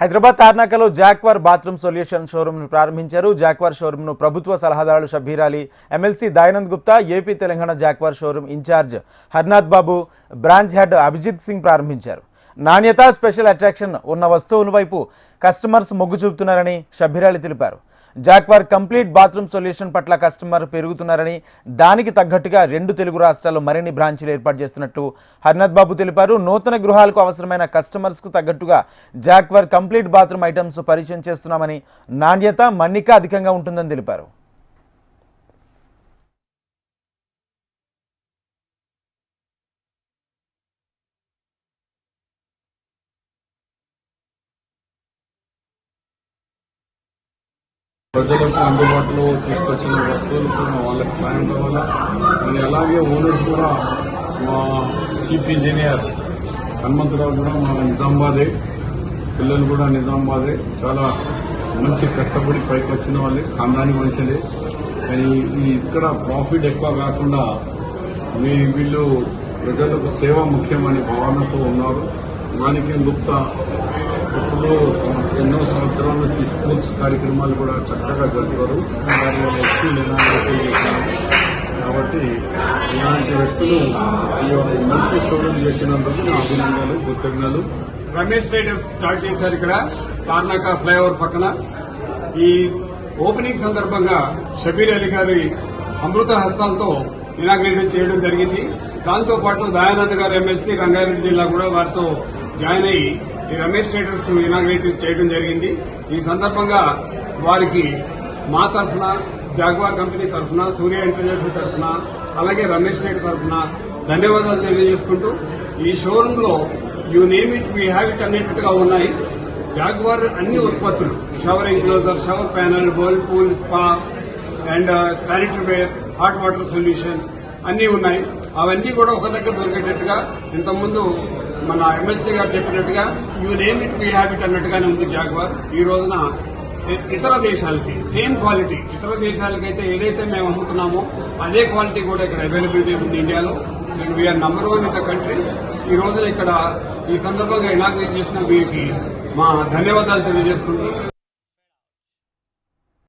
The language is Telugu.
హైదరాబాద్ తార్నాకలో జాక్వార్ బాత్రూమ్ సొల్యూషన్ షోరూమ్ను ప్రారంభించారు. జాక్వార్ షోరూమ్ను ప్రభుత్వ సలహాదారులు Shabbir Ali MLC Dayanand Gupta AP Telangana Jaquar showroom incharge Harnath Babu branch head Abhijit Singh ప్రారంభించారు. నాణ్యత స్పెషల్ అట్రాక్షన్ ఉన్న వస్తువుల వైపు కస్టమర్స్ మొగ్గు చూపుతున్నారని షబ్బీర్ అలీ తెలిపారు. జాక్వార్ కంప్లీట్ బాత్రూమ్ సొల్యూషన్ పట్ల కస్టమర్ పెరుగుతున్నారని దానికి తగ్గట్టుగా రెండు తెలుగు రాష్ట్రాల్లో మరిన్ని బ్రాంచీలు ఏర్పాటు చేస్తున్నట్టు హర్నాథ్ బాబు తెలిపారు. నూతన గృహాలకు అవసరమైన కస్టమర్స్కు తగ్గట్టుగా జాక్వార్ కంప్లీట్ బాత్రూమ్ ఐటమ్స్ పరిచయం చేస్తున్నామని నాణ్యత మన్నిక అధికంగా ఉంటుందని తెలిపారు. ప్రజలకు అందుబాటులో తీసుకొచ్చిన వస్తువులకు మా వాళ్ళకి సాయం కావాలా? అలాగే ఓనర్స్ కూడా మా చీఫ్ ఇంజనీర్ హనుమంతరావు కూడా మా నిజామాబాదే. పిల్లలు కూడా నిజామాబాదే. చాలా మంచి కష్టపడి పైకి వచ్చిన వాళ్ళే ఖాందాని మనుషులే. కానీ ఇక్కడ ప్రాఫిట్ ఎక్కువ కాకుండా మీ వీళ్ళు ప్రజలకు సేవ ముఖ్యమనే భావనతో ఉన్నారు. మాణిక్యం గుప్తా ఇప్పుడు ఎన్నో సంవత్సరాల నుంచి స్కూల్స్ కార్యక్రమాలు కూడా చక్కగా జరుపుతారు వారి ఎస్పీలు చేశారు. కాబట్టి ఇలాంటి వ్యక్తులు ఈ మంచి స్టూడెంట్ చేసినందుకు నా అభినందనలు కృతజ్ఞతలు. రమేష్ ట్రేడర్స్ స్టార్ట్ చేశారు ఇక్కడ. తార్నాక ఫ్లైఓవర్ పక్కన. ఈ ఓపెనింగ్ సందర్భంగా షబీర్ అలీ గారి అమృత హస్తాలతో ఇనాగ్రేషన్ చేయడం జరిగింది. దాంతో పాటు దయానంద్ గారు ఎమ్మెల్సీ రంగారెడ్డి జిల్లా కూడా వారితో జాయిన్ అయ్యి ఈ రమేష్ ట్రేడర్స్ ఇనాగ్రేట్ చేయడం జరిగింది. ఈ సందర్భంగా వారికి మా తరఫున జాగ్వార్ కంపెనీ తరఫున సూర్య ఇంటర్నేషనల్ తరఫున అలాగే రమేష్ ట్రేడ్ తరఫున ధన్యవాదాలు తెలియజేసుకుంటూ ఈ షోరూంలో you name it we have it అనేటట్టుగా ఉన్నాయి. జాగ్వార్ అన్ని ఉత్పత్తులు shower enclosure shower panel bowl pool spa and sanitary ware hot water solution అన్నీ ఉన్నాయి. అవన్నీ కూడా ఒక దగ్గర దొరికేటట్టుగా ఇంతకుముందు మన ఎమ్మెల్సీ గారు చెప్పినట్టుగా you name it we have it అన్నట్టుగానే ఉంది జాగ్వార్. ఈ రోజున ఇతర దేశాలకి సేమ్ క్వాలిటీ ఇతర దేశాలకైతే ఏదైతే మేము అమ్ముతున్నామో అదే క్వాలిటీ కూడా ఇక్కడ అవైలబిలిటీ ఉంది ఇండియాలో. And we are number one in the country ఈ రోజున ఇక్కడ ఈ సందర్భంగా ఇనాగ్రేట్ చేసిన వీరికి మా ధన్యవాదాలు తెలియజేసుకుంటూ